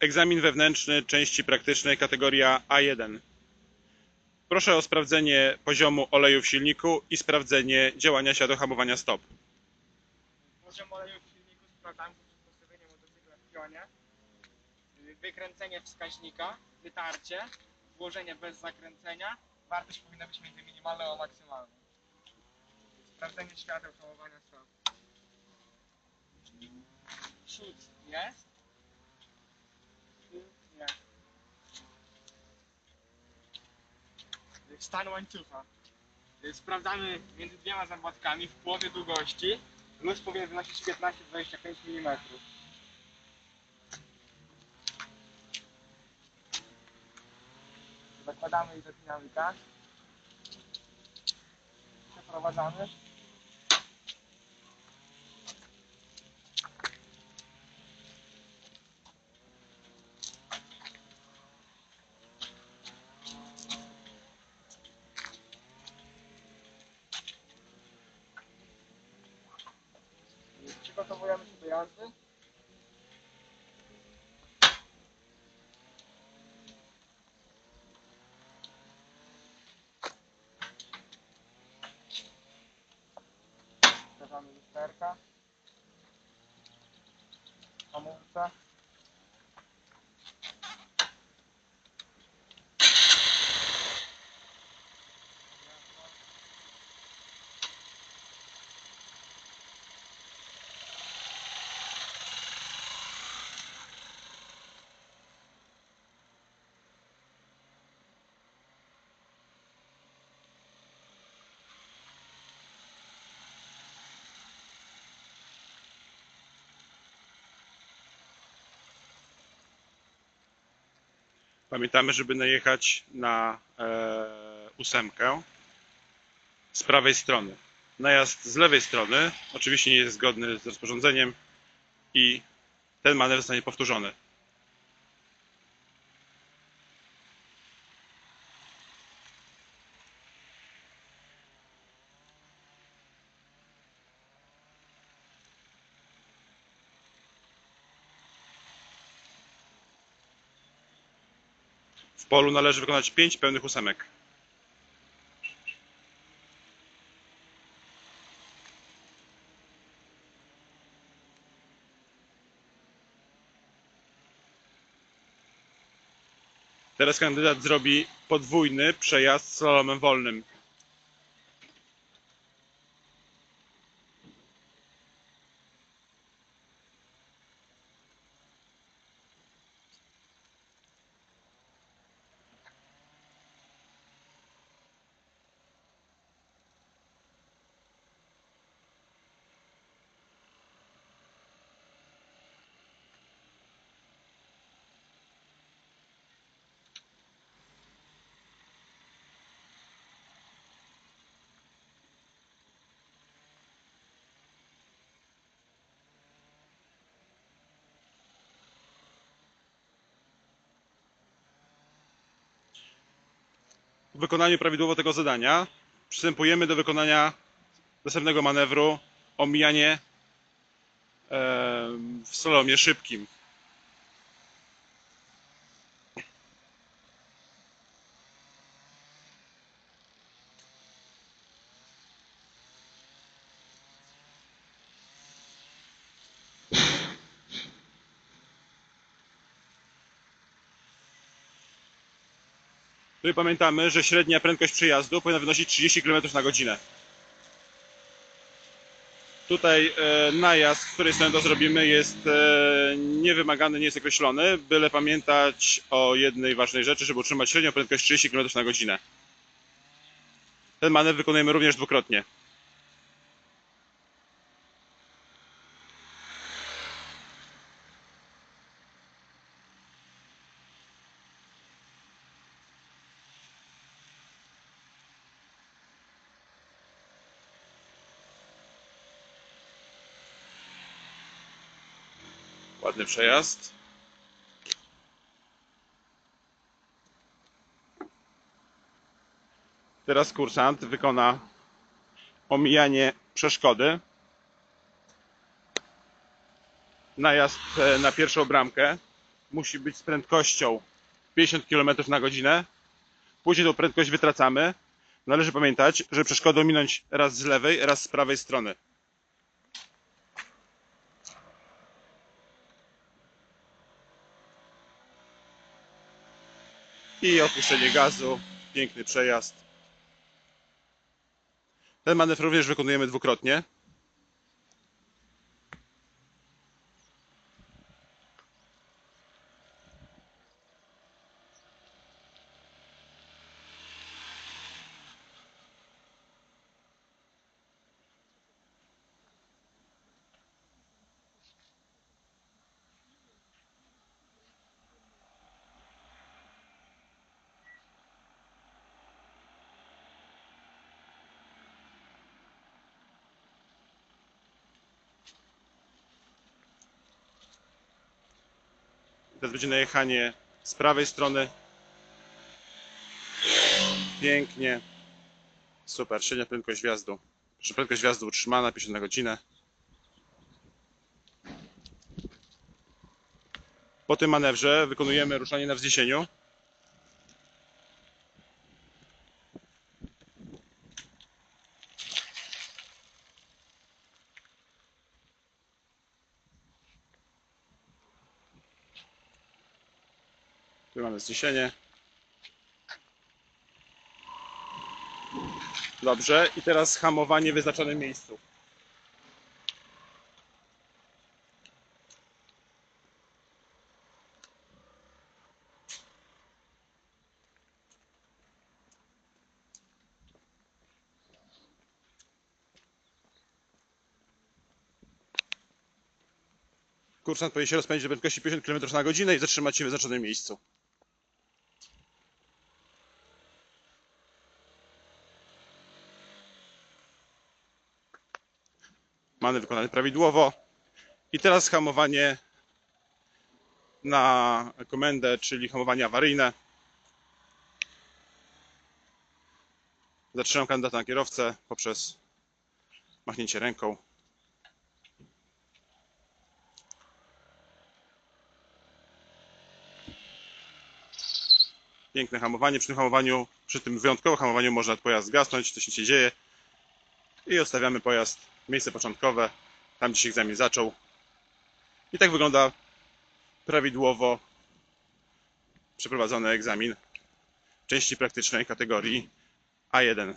Egzamin wewnętrzny części praktycznej kategoria A1. Proszę o sprawdzenie poziomu oleju w silniku i sprawdzenie działania światła stop. Poziom oleju w silniku sprawdzamy poprzez postawienie motocykla w pionie, y, wykręcenie wskaźnika, wytarcie, włożenie bez zakręcenia. Wartość powinna być między minimalną a maksymalną. Sprawdzenie świateł hamowania stop. Przód jest. Stan łańcucha. Y, Sprawdzamy między dwiema zabłatkami w połowie długości. Luz powinien wynosić 15-25 mm. Zakładamy i zapinamy tak. Przeprowadzamy. caldo cercando di cerca a Pamiętamy, żeby najechać na e, ósemkę z prawej strony. Najazd z lewej strony oczywiście nie jest zgodny z rozporządzeniem i ten manewr zostanie powtórzony. W polu należy wykonać 5 pełnych ósemek. Teraz kandydat zrobi podwójny przejazd slalomem wolnym. Wykonaniu prawidłowo tego zadania przystępujemy do wykonania następnego manewru omijanie w slalomie szybkim. Tutaj pamiętamy, że średnia prędkość przejazdu powinna wynosić 30 km na godzinę. Tutaj e, najazd, z której strony to zrobimy, jest e, niewymagany, nie jest określony, byle pamiętać o jednej ważnej rzeczy, żeby utrzymać średnią prędkość 30 km na godzinę. Ten manewr wykonujemy również dwukrotnie. Ładny przejazd. Teraz kursant wykona omijanie przeszkody. Najazd e, na pierwszą bramkę musi być z prędkością 50 km na godzinę. Później tą prędkość wytracamy. Należy pamiętać, że przeszkodę minąć raz z lewej, raz z prawej strony. I opuszczenie gazu. Piękny przejazd. Ten manewr również wykonujemy dwukrotnie. Teraz będzie najechanie z prawej strony. Pięknie. Super, średnia prędkość wjazdu. Prędkość wjazdu utrzymana, 50 na godzinę. Po tym manewrze wykonujemy ruszanie na wzniesieniu. Tu mamy zniesienie. Dobrze, i teraz hamowanie w wyznaczonym miejscu. Kursant powinien się rozpędzić do prędkości 50 km na godzinę i zatrzymać się w wyznaczonym miejscu. Manewr wykonany prawidłowo. I teraz hamowanie na komendę, czyli hamowanie awaryjne. Zatrzymam kandydata na kierowcę poprzez machnięcie ręką. Piękne hamowanie. Przy tym hamowaniu, przy tym wyjątkowym hamowaniu można pojazd zgasnąć, to się dzieje. I odstawiamy pojazd miejsce początkowe, tam gdzie się egzamin zaczął. I tak wygląda prawidłowo przeprowadzony egzamin części praktycznej kategorii A1.